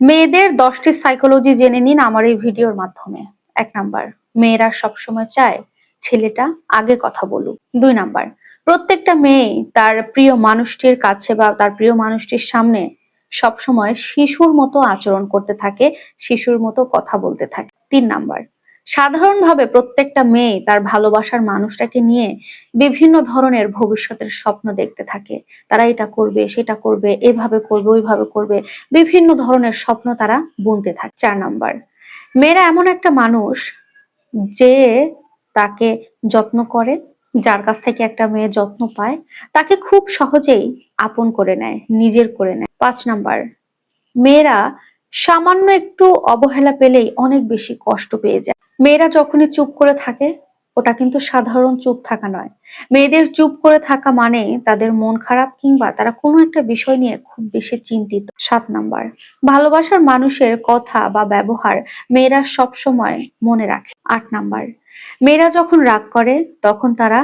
মেয়েদের দশটি সাইকোলজি জেনে নিন আমার এই ভিডিওর মাধ্যমে। এক নাম্বার, মেয়েরা সবসময় চায় ছেলেটা আগে কথা বলুক। দুই নাম্বার, প্রত্যেকটা মেয়ে তার প্রিয় মানুষটির কাছে বা তার প্রিয় মানুষটির সামনে সবসময় শিশুর মতো আচরণ করতে থাকে, শিশুর মতো কথা বলতে থাকে। তিন নাম্বার সাধারণভাবে প্রত্যেকটা মেয়ে তার ভালোবাসার মানুষটাকে নিয়ে বিভিন্ন ধরনের ভবিষ্যতের স্বপ্ন দেখতে থাকে। তারা এটা করবে, সেটা করবে, এভাবে করবে, ওইভাবে করবে, বিভিন্ন ধরনের স্বপ্ন তারা বুনতে থাকে। চার নাম্বার, মেয়েরা এমন একটা মানুষ যে তাকে যত্ন করে, যার কাছ থেকে একটা মেয়ে যত্ন পায়, তাকে খুব সহজেই আপন করে নেয়, নিজের করে নেয়। পাঁচ নাম্বার, মেয়েরা সামান্য একটু অবহেলা পেলেই অনেক বেশি কষ্ট পেয়ে যায়। মেয়েরা যখনই চুপ করে থাকে, ওটা কিন্তু সাধারণ চুপ থাকা নয়। মেয়েদের চুপ করে থাকা মানে তাদের মন খারাপ কিংবা তারা কোনো একটা বিষয় নিয়ে খুব বেশি চিন্তিত। সাত নাম্বার, ভালোবাসার মানুষের কথা বা ব্যবহার মেয়েরা সব সময় মনে রাখে। আট নাম্বার, মেয়েরা যখন রাগ করে, তখন তারা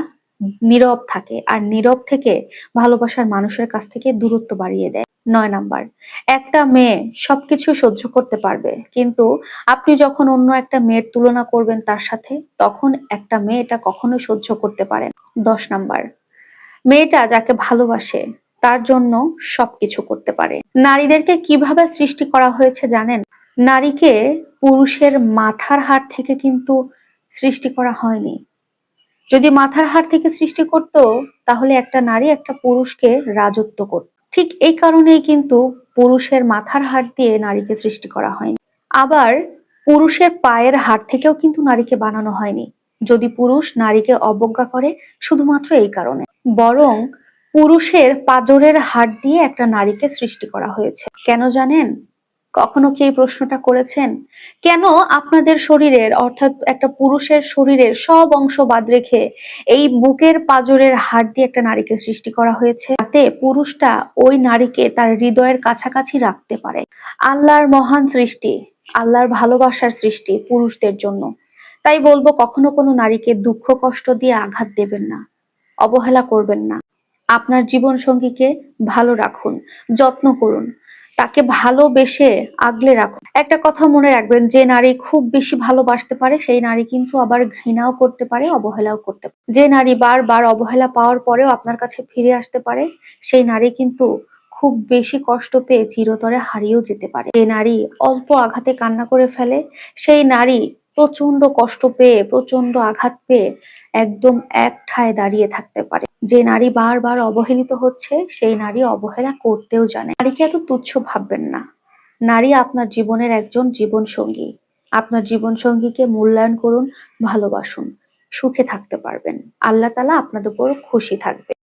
নীরব থাকে আর নীরব থেকে ভালোবাসার মানুষের কাছ থেকে দূরত্ব বাড়িয়ে দেয়। নয় নাম্বার। একটা মেয়ে সবকিছু সহ্য করতে পারবে, কিন্তু আপনি যখন অন্য একটা মেয়ের তুলনা করবেন তার সাথে, তখন একটা মেয়ে এটা কখনোই সহ্য করতে পারে দশ নাম্বার। মেয়েটা যাকে ভালোবাসে, তার জন্য সবকিছু করতে পারে। নারীদেরকে কীভাবে সৃষ্টি করা হয়েছে জানেন? নারীকে পুরুষের মাথার হার থেকে কিন্তু সৃষ্টি করা হয়নি। যদি মাথার হার থেকে সৃষ্টি করত, তাহলে একটা নারী একটা পুরুষকে রাজত্ব করত। ঠিক এই কারণেই কিন্তু পুরুষের মাথার হাড় দিয়ে নারীকে সৃষ্টি করা হয়নি। আবার পুরুষের পায়ের হাড় থেকেও কিন্তু নারীকে বানানো হয়নি। যদি পুরুষ নারীকে অবজ্ঞা করে, শুধুমাত্র এই কারণে। বরং পুরুষের পাজরের হাড় দিয়ে একটা নারীকে সৃষ্টি করা হয়েছে। কেন জানেন? কখনো কি এই প্রশ্নটা করেছেন? কেন আপনাদের শরীরের, অর্থাৎ একটা পুরুষের শরীরের সব অংশ বাদ রেখে এই বুকের পাজরের হাড় দিয়ে একটা নারীকে সৃষ্টি করা হয়েছে? যাতে পুরুষটা ওই নারীকে তার হৃদয়ের কাছাকাছি রাখতে পারে। আল্লাহর মহান সৃষ্টি, আল্লাহর ভালোবাসার সৃষ্টি পুরুষদের জন্য। তাই বলব, কখনো কোনো নারীকে দুঃখ, কষ্ট দিয়ে আঘাত দেবেন না, অবহেলা করবেন না। আপনার জীবন সঙ্গীকে ভালো রাখুন, যত্ন করুন। তাকে ভালোবেসে আগলে রাখুন একটা কথা মনে রাখবেন, যে নারী খুব বেশি ভালোবাসতে পারে, সেই নারী কিন্তু আবার ঘৃণাও করতে পারে, অবহেলাও করতে পারে। যে নারী বারবার অবহেলা পাওয়ার পরেও আপনার কাছে ফিরে আসতে পারে, সেই নারী কিন্তু খুব বেশি কষ্ট পেয়ে চিরতরে হারিয়েও যেতে পারে। যে নারী অল্প আঘাতে কান্না করে ফেলে, সেই নারী প্রচণ্ড কষ্ট পেয়ে প্রচণ্ড আঘাত পেয়ে একদম এক ঠায় দাঁড়িয়ে থাকতে পারে। যে নারী বারবার অবহেলিত হচ্ছে, সেই নারী অবহেলা করতেও জানে। নারীকে এত তুচ্ছ ভাববেন না। নারী আপনার জীবনের একজন জীবন সঙ্গী আপনার জীবন সঙ্গীকে মূল্যায়ন করুন, ভালোবাসুন, সুখে থাকতে পারবেন। আল্লাহ তালা আপনাদের উপর খুশি থাকবে।